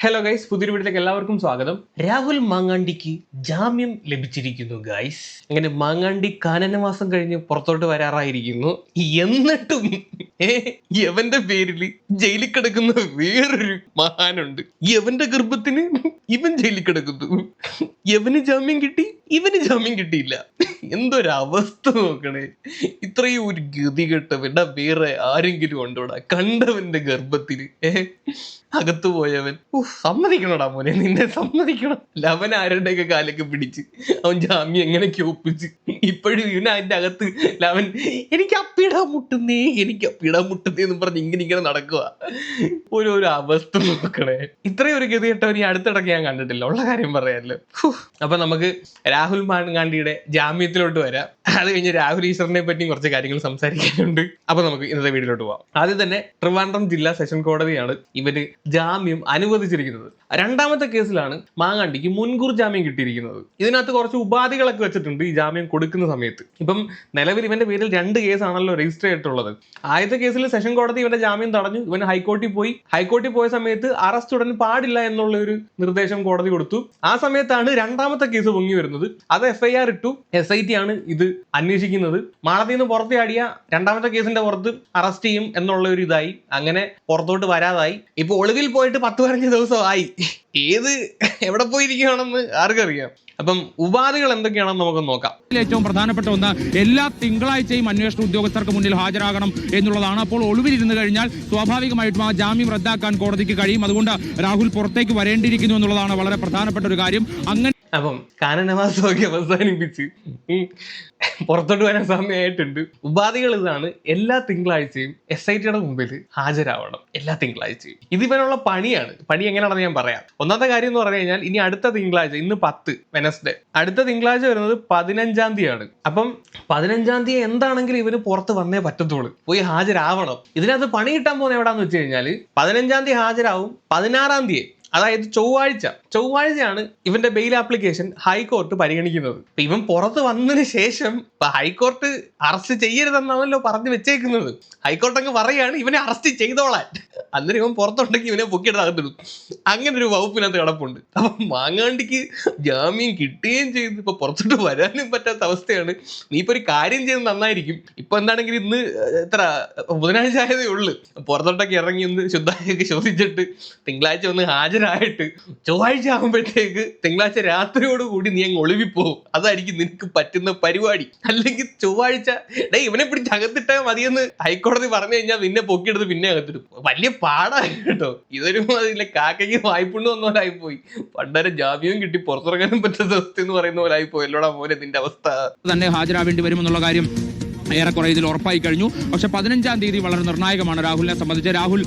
Hello guys പുതിയൊരു വീട്ടിലേക്ക് എല്ലാവർക്കും സ്വാഗതം. രാഹുൽ മാങ്ങാണ്ടിക്ക് ജാമ്യം ലഭിച്ചിരിക്കുന്നു ഗൈസ് അങ്ങനെ മാങ്ങാണ്ടി കാനനവാസം കഴിഞ്ഞ് പുറത്തോട്ട് വരാറായിരിക്കുന്നു. എന്നിട്ടും യവന്റെ പേരിൽ ജയിലിൽ കിടക്കുന്ന വേറൊരു മഹാനുണ്ട്. യവന്റെ ഗർഭത്തിന് ഇവൻ ജയിലിൽ കിടക്കുന്നു. യവന് ജാമ്യം കിട്ടി ഇവന് ജാമ്യം കിട്ടിയില്ല. എന്തൊരവസ്ഥ നോക്കണേ. ഇത്രയും ഒരു ഗതി കെട്ടവൻ വേറെ ആരെങ്കിലും ഉണ്ടോടാ കണ്ടവന്റെ ഗർഭത്തിൽ ഏ? അകത്തു പോയവൻ. സമ്മതിക്കണോടാ മോനെ നിന്നെ സമ്മതിക്കണം. ലവൻ ആരുടെയൊക്കെ കാലൊക്കെ പിടിച്ച് അവൻ ജാമ്യം എങ്ങനെയൊക്കെ ഒപ്പിച്ച്. ഇപ്പോഴും ഇവൻ അതിന്റെ അകത്ത് ലവൻ എനിക്ക് അപ്പിടാൻ മുട്ടുന്നേ എനിക്ക് അപ്പിടാൻ മുട്ടുന്നേ എന്ന് പറഞ്ഞ് ഇങ്ങനെ ഇങ്ങനെ നടക്കുക ഓരോരോ അവസ്ഥ നോക്കണേ. ഇത്രയും ഒരു ഗതി കെട്ടവൻ ഈ അടുത്തിടയ്ക്ക് ഞാൻ കണ്ടിട്ടില്ല. ഉള്ള കാര്യം പറയാമല്ലോ. അപ്പൊ നമുക്ക് രാഹുൽ മാൻഗാണ്ടിയുടെ ജാമ്യത്തിലോട്ട് വരാം. അത് കഴിഞ്ഞ് രാഹുൽ ഈശ്വറിനെ പറ്റി കുറച്ച് കാര്യങ്ങൾ സംസാരിക്കാനുണ്ട്. അപ്പൊ നമുക്ക് ഇന്നത്തെ വീഡിയോയിലോട്ട് പോവാം. ആദ്യം തന്നെ ട്രിവാൻഡ്രം ജില്ലാ സെഷൻ കോടതിയാണ് ഇവർ ജാമ്യം അനുവദിച്ചിരിക്കുന്നത്. രണ്ടാമത്തെ കേസിലാണ് മാങ്ങാണ്ടിക്ക് മുൻകൂർ ജാമ്യം കിട്ടിയിരിക്കുന്നത്. ഇതിനകത്ത് കുറച്ച് ഉപാധികളൊക്കെ വെച്ചിട്ടുണ്ട് ഈ ജാമ്യം കൊടുക്കുന്ന സമയത്ത്. ഇപ്പം നിലവിൽ ഇവന്റെ പേരിൽ രണ്ട് കേസാണല്ലോ രജിസ്റ്റർ ചെയ്തിട്ടുള്ളത്. ആദ്യത്തെ കേസിൽ സെഷൻ കോടതി ഇവന്റെ ജാമ്യം തടഞ്ഞു. ഇവൻ ഹൈക്കോടതി പോയി. ഹൈക്കോടതി പോയ സമയത്ത് അറസ്റ്റ് ഉടൻ പാടില്ല എന്നുള്ള ഒരു നിർദ്ദേശം കോടതി കൊടുത്തു. ആ സമയത്താണ് രണ്ടാമത്തെ കേസ് പൊങ്ങി വരുന്നത്. അത് എഫ് ഐ ആർ ഇട്ടു. എസ് ഐ ടി ആണ് ഇത് അന്വേഷിക്കുന്നത്. മാളത്തിൽ നിന്ന് പുറത്തിയാടിയ രണ്ടാമത്തെ കേസിന്റെ പുറത്ത് അറസ്റ്റ് ചെയ്യും എന്നുള്ള ഒരു ഇതായി അങ്ങനെ പുറത്തോട്ട് വരാതായി. ഇപ്പൊ ഒളിവിൽ പോയിട്ട് പത്ത് പതിനഞ്ച് ദിവസമായി. ഏത് എവിടെ പോയിരിക്കുകയാണെന്ന് ആർക്കറിയാം? അപ്പം ഉപാധികൾ എന്തൊക്കെയാണെന്ന് നമുക്ക് നോക്കാം. ഏറ്റവും പ്രധാനപ്പെട്ട ഒന്ന് എല്ലാ തിങ്കളാഴ്ചയും അന്വേഷണ ഉദ്യോഗസ്ഥർക്ക് മുന്നിൽ ഹാജരാകണം എന്നുള്ളതാണ്. അപ്പോൾ ഒളിവിലിരുന്ന് കഴിഞ്ഞാൽ സ്വാഭാവികമായിട്ടും ആ ജാമ്യം റദ്ദാക്കാൻ കോടതിക്ക് കഴിയും. അതുകൊണ്ട് രാഹുൽ പുറത്തേക്ക് വരേണ്ടിയിരിക്കുന്നു എന്നുള്ളതാണ് വളരെ പ്രധാനപ്പെട്ട ഒരു കാര്യം. അങ്ങനെ അപ്പം കാനനവാസമൊക്കെ അവസാനിപ്പിച്ച് പുറത്തോട്ട് വരാൻ സമയമായിട്ടുണ്ട് ഉപാധികൾ ഇതാണ് എല്ലാ തിങ്കളാഴ്ചയും എസ് ഐ ടിയുടെ മുമ്പിൽ ഹാജരാവണം എല്ലാ തിങ്കളാഴ്ചയും. ഇത് ഇവനുള്ള പണിയാണ്. പണി എങ്ങനെയാണെന്ന് ഞാൻ പറയാം. ഒന്നാമത്തെ കാര്യം എന്ന് പറഞ്ഞു കഴിഞ്ഞാൽ ഇനി അടുത്ത തിങ്കളാഴ്ച ഇന്ന് പത്ത് വെനസ്ഡേ അടുത്ത തിങ്കളാഴ്ച വരുന്നത് പതിനഞ്ചാം തീയതിയാണ്. അപ്പം പതിനഞ്ചാം തീയതി എന്താണെങ്കിലും ഇവന് പുറത്ത് വന്നേ പറ്റത്തുള്ളൂ. പോയി ഹാജരാവണം. ഇതിനകത്ത് പണി കിട്ടാൻ പോകുന്ന എവിടാന്ന് വെച്ച് കഴിഞ്ഞാൽ പതിനഞ്ചാം തീയതി ഹാജരാവും പതിനാറാം തീയതി. അതായത് ചൊവ്വാഴ്ച. ചൊവ്വാഴ്ചയാണ് ഇവന്റെ ബെയിൽ ആപ്ലിക്കേഷൻ ഹൈക്കോർട്ട് പരിഗണിക്കുന്നത്. ഇവൻ പുറത്ത് വന്നതിന് ശേഷം ഹൈക്കോർട്ട് അറസ്റ്റ് ചെയ്യരുതെന്നാണല്ലോ പറഞ്ഞു വെച്ചേക്കുന്നത്. ഹൈക്കോർട്ട് അങ്ങ് പറയാണ് ഇവനെ അറസ്റ്റ് ചെയ്തോളാൻ. അന്നേരം ഇവൻ പുറത്തുണ്ടെങ്കിൽ ഇവനെ പൊക്കിയെടുത്ത് അകത്തിടും അങ്ങനെ ഒരു വകുപ്പിനകത്ത് കിടപ്പുണ്ട്. അപ്പൊ മാങ്ങാണ്ടിക്ക് ജാമ്യം കിട്ടുകയും ചെയ്തു. ഇപ്പൊ പുറത്തോട്ട് വരാനും പറ്റാത്ത അവസ്ഥയാണ്. നീ ഇപ്പൊ ഒരു കാര്യം ചെയ്ത് നന്നായിരിക്കും. ഇപ്പൊ എന്താണെങ്കിൽ ഇന്ന് എത്ര ബുധനാഴ്ച ആയതേ ഉള്ളു. പുറത്തോട്ടൊക്കെ ഇറങ്ങി ഒന്ന് ശുദ്ധമായൊക്കെ ശ്വസിച്ചിട്ട് തിങ്കളാഴ്ച ഒന്ന് ഹാജരായിട്ട് ചൊവ്വാഴ്ച ആകുമ്പോഴത്തേക്ക് തിങ്കളാഴ്ച രാത്രിയോട് കൂടി നീ അങ്ങ് ഒളിവിപ്പോവും. അതായിരിക്കും നിനക്ക് പറ്റുന്ന പരിപാടി. അല്ലെങ്കിൽ ചൊവ്വാഴ്ച ഡേ ഇവനെ പിടിച്ച് അകത്തിട്ടാൽ മതിയെന്ന് ഹൈക്കോടതി പറഞ്ഞു കഴിഞ്ഞാൽ നിന്നെ പൊക്കിയെടുത്ത് പിന്നെ അകത്തിടും. വലിയ പാടായി കേട്ടോ. ഇതൊരു അതിലെ കാക്കയ്ക്ക് വായ്പുണ്ട് വന്ന പോലെ ആയിപ്പോയി. പണ്ടരെ ജാമ്യവും കിട്ടി പുറത്തിറങ്ങാനും പറ്റാത്ത അവസ്ഥ എന്ന് പറയുന്ന പോലെ ആയിപ്പോയി. എല്ലോടാ മോനെ നിന്റെ അവസ്ഥ. തന്നെ ഹാജരാവേണ്ടി വരുമെന്നുള്ള കാര്യം ഏറെക്കുറെ ഇതിൽ ഉറപ്പായി കഴിഞ്ഞു. പക്ഷെ പതിനഞ്ചാം തീയതി വളരെ നിർണായകമാണ് രാഹുലിനെ സംബന്ധിച്ച്. രാഹുൽ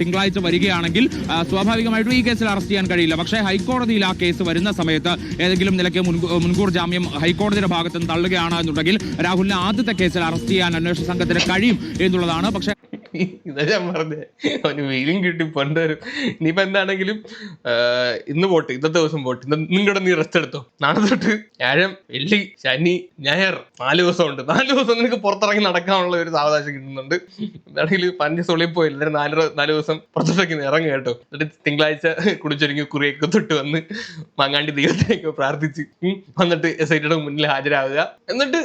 തിങ്കളാഴ്ച വരികയാണെങ്കിൽ സ്വാഭാവികമായിട്ടും ഈ കേസിൽ അറസ്റ്റ് ചെയ്യാൻ കഴിയില്ല. പക്ഷേ ഹൈക്കോടതിയിൽ ആ കേസ് വരുന്ന സമയത്ത് ഏതെങ്കിലും നിലയ്ക്ക് മുൻകൂ- മുൻകൂർ ജാമ്യം ഹൈക്കോടതിയുടെ ഭാഗത്ത് നിന്ന് തള്ളുകയാണ് എന്നുണ്ടെങ്കിൽ രാഹുലിനെ ആദ്യത്തെ കേസിൽ അറസ്റ്റ് ചെയ്യാൻ അന്വേഷണ സംഘത്തിന് കഴിയും എന്നുള്ളതാണ്. പക്ഷേ ഇതാ ഞാൻ പറഞ്ഞേ അവന് വെയിലും കിട്ടി പണ്ടുവരും ഇനിയിപ്പോ എന്താണെങ്കിലും ഇന്ന് പോട്ട് ഇന്നത്തെ ദിവസം പോട്ട് ഇന്ന് നിങ്ങളുടെ നീ റെസ്റ്റ് എടുത്തോ? നാളെ തൊട്ട് വ്യാഴം വെള്ളി ശനി ഞായർ നാല് ദിവസം ഉണ്ട് നാല് ദിവസം നിനക്ക് പുറത്തിറങ്ങി നടക്കാനുള്ള ഒരു സാവകാശം കിട്ടുന്നുണ്ട്. എന്താണെങ്കിൽ പഞ്ച് സൊളിൽ പോയി എന്നിട്ട് നാല് നാല് ദിവസം പുറത്തോട്ടേക്ക് ഇറങ്ങി കേട്ടോ. എന്നിട്ട് തിങ്കളാഴ്ച കുടിച്ചൊരുങ്ങി കുറിയൊക്കെ തൊട്ട് വന്ന് മാങ്ങാണ്ടി ദൈവത്തിനൊക്കെ പ്രാർത്ഥിച്ച് വന്നിട്ട് എസ് ഐ ടിയുടെ മുന്നിൽ ഹാജരാകുക എന്നിട്ട്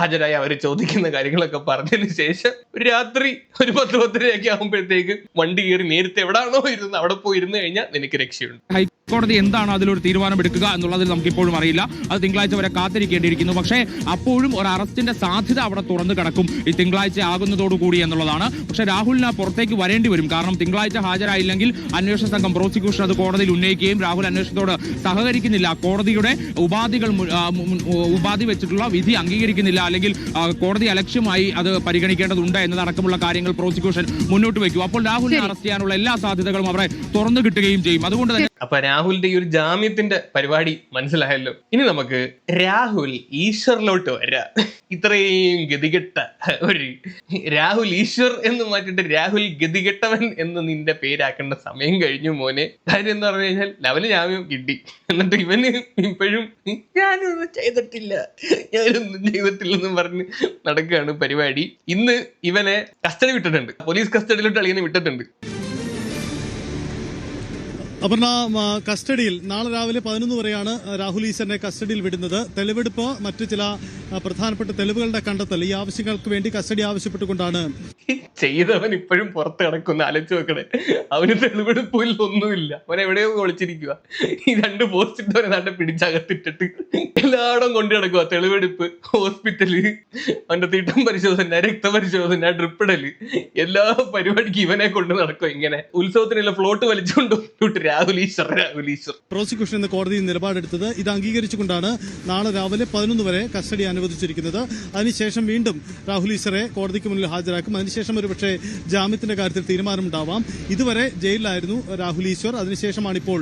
ഹാജരായി അവർ ചോദിക്കുന്ന കാര്യങ്ങളൊക്കെ പറഞ്ഞതിന് ശേഷം ഒരു രാത്രി ഒരു പത്ത് പത്തരയൊക്കെ ആകുമ്പോഴത്തേക്ക് വണ്ടി കയറി നേരത്തെ എവിടാണോ ഇരുന്ന് അവിടെ പോയി ഇരുന്ന് കഴിഞ്ഞാൽ നിനക്ക് രക്ഷയുണ്ട്. ഹൈക്കോടതി എന്താണ് അതിലൊരു തീരുമാനമെടുക്കുക എന്നുള്ളതിൽ നമുക്ക് ഇപ്പോഴും അറിയില്ല. അത് തിങ്കളാഴ്ച വരെ കാത്തിരിക്കേണ്ടിയിരിക്കുന്നു. പക്ഷേ അപ്പോഴും ഒരു അറസ്റ്റിന്റെ സാധ്യത അവിടെ തുറന്നു കിടക്കും. ഈ തിങ്കളാഴ്ച ആകുന്നതോടുകൂടി എന്നുള്ളതാണ്. പക്ഷെ രാഹുലിന് പുറത്തേക്ക് വരേണ്ടി വരും. കാരണം തിങ്കളാഴ്ച ഹാജരായില്ലെങ്കിൽ അന്വേഷണ സംഘം പ്രോസിക്യൂഷൻ അത് കോടതിയിൽ ഉന്നയിക്കുകയും രാഹുൽ അന്വേഷണത്തോട് സഹകരിക്കുന്നില്ല. കോടതിയുടെ ഉപാധികൾ ഉപാധി വെച്ചിട്ടുള്ള വിധി അംഗീകരിക്കുന്നില്ല. അല്ലെങ്കിൽ കോടതി അലക്ഷ്യമായി അത് പരിഗണിക്കേണ്ടതുണ്ട് എന്നതടക്കമുള്ള കാര്യങ്ങൾ പ്രോസിക്യൂഷൻ മുന്നോട്ട് വയ്ക്കും. അപ്പോൾ രാഹുലിനെ അറസ്റ്റ് ചെയ്യാനുള്ള എല്ലാ സാധ്യതകളും അവരെ തുറന്നു കിട്ടുകയും ചെയ്യും. അതുകൊണ്ട് തന്നെ അപ്പൊ രാഹുലിന്റെ ഈ ഒരു ജാമ്യത്തിന്റെ പരിപാടി മനസ്സിലായല്ലോ. ഇനി നമുക്ക് രാഹുൽ ഈശ്വറിലോട്ട് വരാ. ഇത്രയും ഗതികെട്ട ഒരു രാഹുൽ ഈശ്വർ എന്ന് മാറ്റിട്ട് രാഹുൽ ഗതികെട്ടവൻ എന്ന് നിന്റെ പേരാക്കേണ്ട സമയം കഴിഞ്ഞു മോനെ. കാര്യം എന്ന് പറഞ്ഞു കഴിഞ്ഞാൽ ലവന് ജാമ്യം കിട്ടി. എന്നിട്ട് ഇവന് ഇപ്പോഴും ഞാനൊന്നും ചെയ്തിട്ടില്ല. ഞാനൊന്നും ചെയ്തിട്ടില്ലെന്നും പറഞ്ഞ് നടക്കുകയാണ് പരിപാടി. ഇന്ന് ഇവനെ കസ്റ്റഡി വിട്ടിട്ടുണ്ട്. പോലീസ് കസ്റ്റഡിയിലോട്ട് അളിയനെ വിട്ടിട്ടുണ്ട്. അപർണ കസ്റ്റഡിയിൽ നാളെ രാവിലെ പതിനൊന്ന് വരെയാണ് രാഹുൽ ഈശ്വരനെ കസ്റ്റഡിയിൽ വിടുന്നത്. തെളിവെടുപ്പ് മറ്റു ചില പ്രധാനപ്പെട്ട തെളിവുകളുടെ കണ്ടെത്തൽ ഈ ആവശ്യങ്ങൾക്ക് വേണ്ടി കസ്റ്റഡി ആവശ്യപ്പെട്ടുകൊണ്ടാണ്. ചെയ്തവൻ ഇപ്പോഴും പുറത്ത് കിടക്കുന്ന. അലച്ചു നോക്കണേ. അവന് തെളിവെടുപ്പിൽ ഒന്നുമില്ല. അവൻ എവിടെയോ ഒളിച്ചിരിക്കുക ഈ രണ്ട് പോസ്റ്റ് ഇട്ടവനെ നാട്ടെ പിടിച്ചകത്തിട്ടിട്ട് എല്ലായിടം കൊണ്ടു കിടക്കുക തെളിവെടുപ്പ് ഹോസ്പിറ്റൽ അവന്റെ തീട്ടം പരിശോധന രക്തപരിശോധന ഡ്രിപ്പിടൽ എല്ലാ പരിപാടിക്കും ഇവനെ കൊണ്ട് നടക്കും ഇങ്ങനെ. ഉത്സവത്തിനുള്ള ഫ്ലോട്ട് വലിച്ചുകൊണ്ട് രാഹുൽ ഈശ്വർ രാഹുൽ ഈശ്വർ. പ്രോസിക്യൂഷൻ എന്ന കോടതി നിലപാടെടുത്തത് ഇത് അംഗീകരിച്ചുകൊണ്ടാണ് നാളെ രാവിലെ പതിനൊന്ന് വരെ കസ്റ്റഡി അനുവദിച്ചിരിക്കുന്നത്. അതിനുശേഷം വീണ്ടും രാഹുൽ ഈശ്വറെ കോടതിക്ക് മുന്നിൽ ഹാജരാക്കും. അതിനുശേഷം ഒരുപക്ഷെ ജാമ്യത്തിന്റെ കാര്യത്തിൽ തീരുമാനമുണ്ടാവാം. ഇതുവരെ ജയിലിലായിരുന്നു രാഹുൽ ഈശ്വർ. അതിനുശേഷമാണ് ഇപ്പോൾ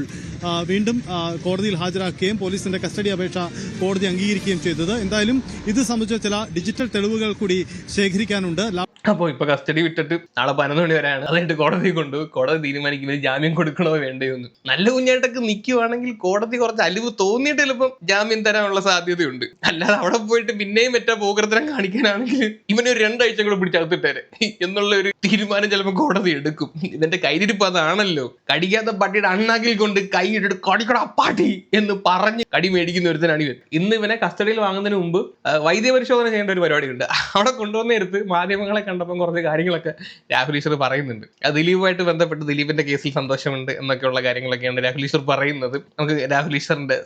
വീണ്ടും കോടതിയിൽ ഹാജരാക്കുകയും പോലീസിന്റെ കസ്റ്റഡി അപേക്ഷ കോടതി അംഗീകരിക്കുകയും ചെയ്തത്. എന്തായാലും ഇത് സംബന്ധിച്ച ചില ഡിജിറ്റൽ തെളിവുകൾ കൂടി ശേഖരിക്കാനുണ്ട്. അപ്പോൾ ഇപ്പൊ കസ്റ്റഡി വിട്ടിട്ട് നാളെ പതിനൊന്ന് മണി വരെയാണ്. അതുകൊണ്ട് കോടതി കൊണ്ടു കോടതി തീരുമാനിക്കുമ്പോൾ ജാമ്യം കൊടുക്കണോ വേണ്ടയോ എന്ന് നല്ല കുഞ്ഞായിട്ടൊക്കെ നിൽക്കുവാണെങ്കിൽ കോടതി കുറച്ച് അലിവ് തോന്നിയിട്ട് ചിലപ്പം ജാമ്യം തരാനുള്ള സാധ്യതയുണ്ട്. അല്ലാതെ അവിടെ പോയിട്ട് പിന്നെയും മറ്റേ പോകൃത്തരം കാണിക്കാനാണെങ്കിൽ ഇവനൊരു രണ്ടാഴ്ച കൂടെ പിടിച്ചകത്തിട്ടേരെ എന്നുള്ള ഒരു തീരുമാനം ചിലപ്പോൾ കോടതി എടുക്കും. ഇതിന്റെ കയ്യിലിരിപ്പ് അതാണല്ലോ. കടിക്കാത്ത പട്ടിയുടെ അണ്ണാക്കിൽ കൊണ്ട് കൈ ഇട്ടിട്ട് കടിക്കട പാട്ടി എന്ന് പറഞ്ഞ് കടി മേടിക്കുന്ന ഒരുത്തനാണ് ഇവൻ. ഇന്ന് ഇവനെ കസ്റ്റഡിയിൽ വാങ്ങുന്നതിന് മുമ്പ് വൈദ്യ വൈദ്യപരിശോധന ചെയ്യേണ്ട ഒരു പരിപാടി ഉണ്ട് അവിടെ കൊണ്ടുവന്ന എടുത്ത് മാധ്യമങ്ങളെ കണ്ടപ്പോൾ കുറച്ച് കാര്യങ്ങളൊക്കെ രാഹുൽ ഈശ്വർ പറയുന്നുണ്ട്. ദിലീപുമായിട്ട് ബന്ധപ്പെട്ട് ദിലീപിന്റെ കേസിൽ സന്തോഷമുണ്ട് എന്നൊക്കെയുള്ള കാര്യങ്ങളൊക്കെയാണ് രാഹുൽ ഈശ്വർ പറയുന്നത്. നമുക്ക് രാഹുൽ ഈശ്വറിന്റെ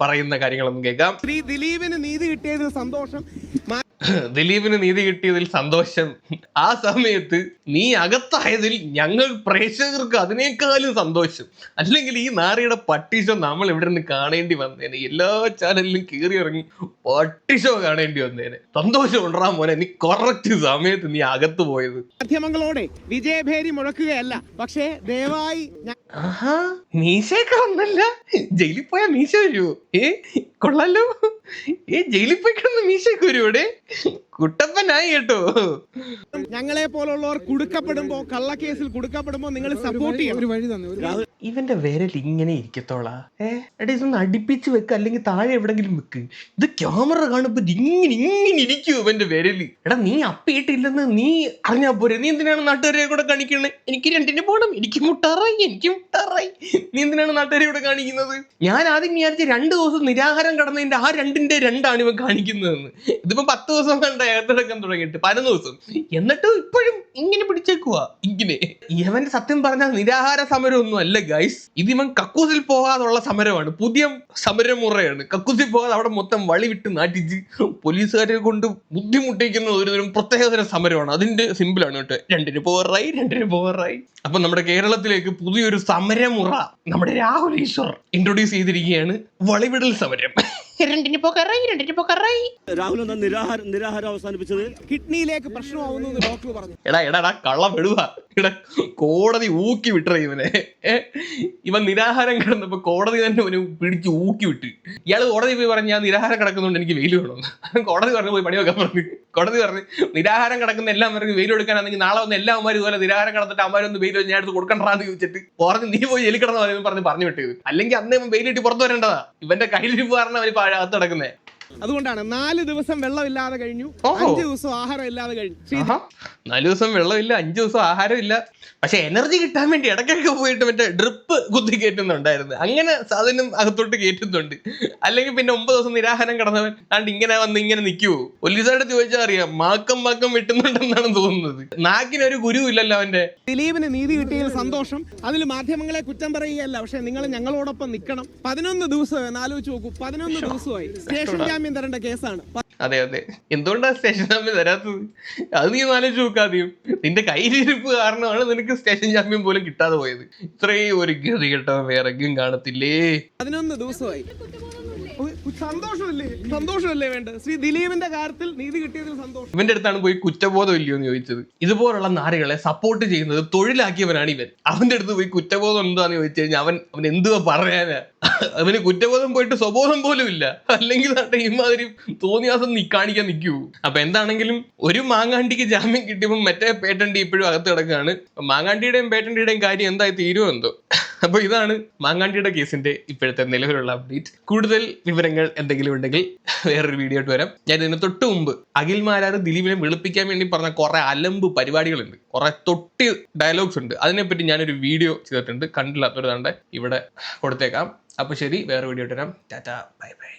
പറയുന്ന കാര്യങ്ങളൊന്നും കേൾക്കാം. ശ്രീ ദിലീപിന് നീതി കിട്ടിയതിൽ സന്തോഷം. ദിലീപിന് നീതി കിട്ടിയതിൽ സന്തോഷം. ആ സമയത്ത് നീ അകത്തായതിൽ ഞങ്ങൾ പ്രേക്ഷകർക്ക് അതിനേക്കാളും സന്തോഷം. അല്ലെങ്കിൽ ഈ നാറിയുടെ പട്ടിഷോ നമ്മൾ ഇവിടെ നിന്ന് കാണേണ്ടി വന്നേനെ. എല്ലാ ചാനലിലും കീറി ഇറങ്ങി പട്ടിഷോ കാണേണ്ടി വന്നേനെ. സന്തോഷം ഉണ്ടാ മോനെ. നീ കറക്റ്റ് സമയത്ത് നീ അകത്ത് പോയത്. മാധ്യമങ്ങളോടെ വിജയഭേരി മുഴക്കുകയല്ല. പക്ഷേ ദയവായി ആഹാ മീശയൊക്കെ വന്നല്ല. ജയിലിൽ പോയാ മീശ വരുമോ ഏ കൊള്ളാലോ. ഏ ജയിലിൽ പോയി കിടന്ന് മീശയൊക്കെ കുട്ടപ്പനായി കേട്ടോ. ഞങ്ങളെ പോലുള്ളവർ കുടുക്കപ്പെടുമ്പോ കള്ളക്കേസിൽ കുടുക്കപ്പെടുമ്പോ നിങ്ങൾ സപ്പോർട്ട് ചെയ്യണം. ഇവന്റെ വിരൽ ഇങ്ങനെ ഇരിക്കത്തോളാ. ഏ എടാ ഇതൊന്ന് അടിപ്പിച്ച് വെക്ക് അല്ലെങ്കിൽ താഴെ എവിടെങ്കിലും വെക്ക്. ഇത് ക്യാമറ കാണുമ്പോ ഇങ്ങനെ ഇങ്ങനെ ഇരിക്കൂ ഇവന്റെ വിരൽ. എടാ നീ അപ്പിയിട്ടില്ലെന്ന് നീ അറിഞ്ഞാ പോരെ. നീ എന്തിനാണ് നാട്ടുകാരെ കൂടെ കാണിക്കുന്നത് എനിക്ക് രണ്ടിന് പോണം. എനിക്ക് മുട്ടാറായി എനിക്ക് മുട്ടാറായി. നീ എന്തിനാണ് നാട്ടുകാരെ കൂടെ കാണിക്കുന്നത്? ഞാൻ ആദ്യം വിചാരിച്ച രണ്ട് ദിവസം നിരാഹാരം കടന്നതിന്റെ ആ രണ്ടിന്റെ രണ്ടാണ് ഇവൻ കാണിക്കുന്നതെന്ന്. ഇതിപ്പോ പത്ത് ദിവസം കണ്ട ഏറ്റെടുക്കാൻ തുടങ്ങിയിട്ട് പതിനൊന്ന് ദിവസം. എന്നിട്ട് ഇപ്പോഴും ഇങ്ങനെ പിടിച്ചേക്കുവാ ഇങ്ങനെ. ഇവന്റെ സത്യം പറഞ്ഞാൽ നിരാഹാര സമരം ഒന്നും അല്ല ഗൈസ് ഇത് ഇവൻ കക്കൂസിൽ പോകാതുള്ള സമരമാണ്. പുതിയ സമരമുറയാണ്. കക്കൂസിൽ പോകാതെ അവിടെ മൊത്തം വഴി വിട്ട് നാട്ടിച്ച് പോലീസുകാരെ കൊണ്ട് ബുദ്ധിമുട്ടിക്കുന്ന ഒരു തരം സമരമാണ്. അതിന്റെ സിമ്പിൾ ആണ് കേട്ടോ. രണ്ടിന് പോവറായി രണ്ടിന് പോവറായി അപ്പൊ നമ്മുടെ കേരളത്തിലേക്ക് പുതിയൊരു സമരമുറ നമ്മുടെ രാഹുൽ ഈശ്വർ ഇൻട്രൊഡ്യൂസ് ചെയ്തിരിക്കുകയാണ് വളിവിടൽ സമരം. രണ്ടിന് രാഹുൽ എന്താ നിരാഹാരം നിരാഹാരം അവസാനിപ്പിച്ചത്? കിഡ്നിയിലേക്ക് പ്രശ്നമാവുന്നു ഡോക്ടർ പറഞ്ഞു. എടാ എടാ കള്ളം പെടുക എടാ കോടതി ഊക്കി വിട്ടറ ഇവനെ. ഇവൻ നിരാഹാരം കിടന്നപ്പോ കോടതി തന്നെ ഇവന് പിടിച്ച് ഊക്കി വിട്ട്. ഇയാൾ കോടതി പോയി പറഞ്ഞു ഞാൻ നിരാഹാരം കിടക്കുന്നുണ്ട് എനിക്ക് വെയിൽ വേണം കോടതി പറഞ്ഞു പോയി പണി പറഞ്ഞു. കോടതി പറഞ്ഞു നിരാഹാരം കിടക്കുന്ന എല്ലാം അവർക്ക് വെയിൽ എടുക്കാനാണെങ്കിൽ നാളെ വന്ന് എല്ലാ അമ്മമാരും ഇതുപോലെ നിരാഹാരം കിടന്നിട്ട് അമ്മമാരൊന്ന് വെയിൽ ഞാൻ എടുത്ത് കൊടുക്കണ്ടാന്ന് ചോദിച്ചിട്ട് പറഞ്ഞു നീ പോയി ജയിലിൽ പറഞ്ഞു പറഞ്ഞു വിട്ടത് അല്ലെങ്കിൽ അന്ന് വെയിലിട്ട് പുറത്തു വരേണ്ടതാ. ഇവന്റെ കയ്യിലിരിപ്പ് കാരണം അവർ അകത്ത് കിടക്കുന്നേ. അതുകൊണ്ടാണ് നാല് ദിവസം വെള്ളമില്ലാതെ കഴിഞ്ഞു. അഞ്ചു ദിവസം ആഹാരം ഇല്ലാതെ കഴിഞ്ഞു നാല് ദിവസം വെള്ളമില്ല അഞ്ചു ദിവസം ആഹാരം ഇല്ല പക്ഷെ എനർജി കിട്ടാൻ വേണ്ടി ഇടയ്ക്കൊക്കെ പോയിട്ട് മറ്റേ ഡ്രിപ്പ് കുത്തി കയറ്റുന്നുണ്ടായിരുന്നു അങ്ങനെ സാധനം അകത്തോട്ട് കയറ്റുന്നുണ്ട് അല്ലെങ്കിൽ പിന്നെ ഒമ്പത് ദിവസം നിരാഹാരം കടന്നവൻ ആണ്ട് ഇങ്ങനെ വന്ന് ഇങ്ങനെ നിൽക്കുവോ? പോലീസുകാരുടെ ചോദിച്ചാൽ അറിയാം മാക്കം മാക്കം വെട്ടുന്നുണ്ടെന്നാണ് തോന്നുന്നത്. നാക്കിന് ഒരു ഗുരു ഇല്ലല്ലോ അവന്റെ ദിലീപിന് നീതി കിട്ടിയതിൽ സന്തോഷം. അതിൽ മാധ്യമങ്ങളെ കുറ്റം പറയുകയല്ല പക്ഷെ നിങ്ങൾ ഞങ്ങളോടൊപ്പം നിൽക്കണം പതിനൊന്ന് ദിവസം ആലോചിച്ച് നോക്കൂ പതിനൊന്ന് ദിവസമായി. സ്റ്റേഷൻ ജാമ്യം തരേണ്ട കേസാണ്. അതെ അതെ. എന്തുകൊണ്ടാ സ്റ്റേഷൻ ജാമ്യം തരാത്തത്? അത് നീ ആലോചിച്ച് നോക്കാതെയും നിന്റെ കയ്യിലിരിപ്പ് കാരണമാണ് നിനക്ക് സ്റ്റേഷൻ ജാമ്യം പോലും കിട്ടാതെ പോയത്. ഇത്രയും ഒരു ഗതി കേട്ടോ വേറെ എങ്ങും കാണത്തില്ലേ? പതിനൊന്ന് ദിവസമായി. സന്തോഷമല്ലേ? സന്തോഷമല്ലേ വേണ്ട ശ്രീ ദിലീപിന്റെ കാര്യത്തിൽ നീതി കിട്ടിയതിൽ സന്തോഷം. ഇവന്റെ അടുത്താണ് പോയി കുറ്റബോധം ഇല്ലയോ എന്ന് ചോദിച്ചത്. ഇതുപോലുള്ള നാരികളെ സപ്പോർട്ട് ചെയ്യുന്നത് തൊഴിലാക്കിയവനാണ് ഇവൻ. അവന്റെ അടുത്ത് പോയി കുറ്റബോധം എന്താന്ന് ചോദിച്ചു കഴിഞ്ഞാൽ അവൻ അവൻ എന്തുവാ പറയാനാ? അവന് കുറ്റബോധം പോയിട്ട് സ്വബോധം പോലും ഇല്ല. അല്ലെങ്കിൽ ദാണ്ടെ ഇമാതിരി തോന്നിയാസം കാണിക്കാൻ നിൽക്കൂ അപ്പൊ എന്താണെങ്കിലും ഒരു മാങ്ങാണ്ടിക്ക് ജാമ്യം കിട്ടിയപ്പോൾ മറ്റേ പേട്ടണ്ടി ഇപ്പോഴും അകത്ത് കിടക്കുകയാണ്. മാങ്ങാണ്ടിയുടെയും പേട്ടണ്ടിയുടെയും കാര്യം എന്തായി തീരുമോ എന്തോ? അപ്പോൾ ഇതാണ് മാങ്ങാണ്ടിയുടെ കേസിന്റെ ഇപ്പോഴത്തെ നിലവിലുള്ള അപ്ഡേറ്റ് കൂടുതൽ വിവരങ്ങൾ എന്തെങ്കിലും ഉണ്ടെങ്കിൽ വേറൊരു വീഡിയോ ആയിട്ട് വരാം. ഞാൻ ഇതിന് തൊട്ട് മുമ്പ് അഖിൽ മാരാർ ദിലീപിനെ വെളുപ്പിക്കാൻ വേണ്ടി പറഞ്ഞ കുറെ അലമ്പ് പരിപാടികളുണ്ട്. കുറെ തൊട്ടി ഡയലോഗ്സ് ഉണ്ട്. അതിനെപ്പറ്റി ഞാനൊരു വീഡിയോ ചെയ്തിട്ടുണ്ട്. കണ്ടില്ലാത്തവരുതാണ്ട് ഇവിടെ കൊടുത്തേക്കാം. അപ്പോൾ ശരി വേറെ വീഡിയോ ആയിട്ട് വരാം. ടാറ്റ ബൈ ബൈ.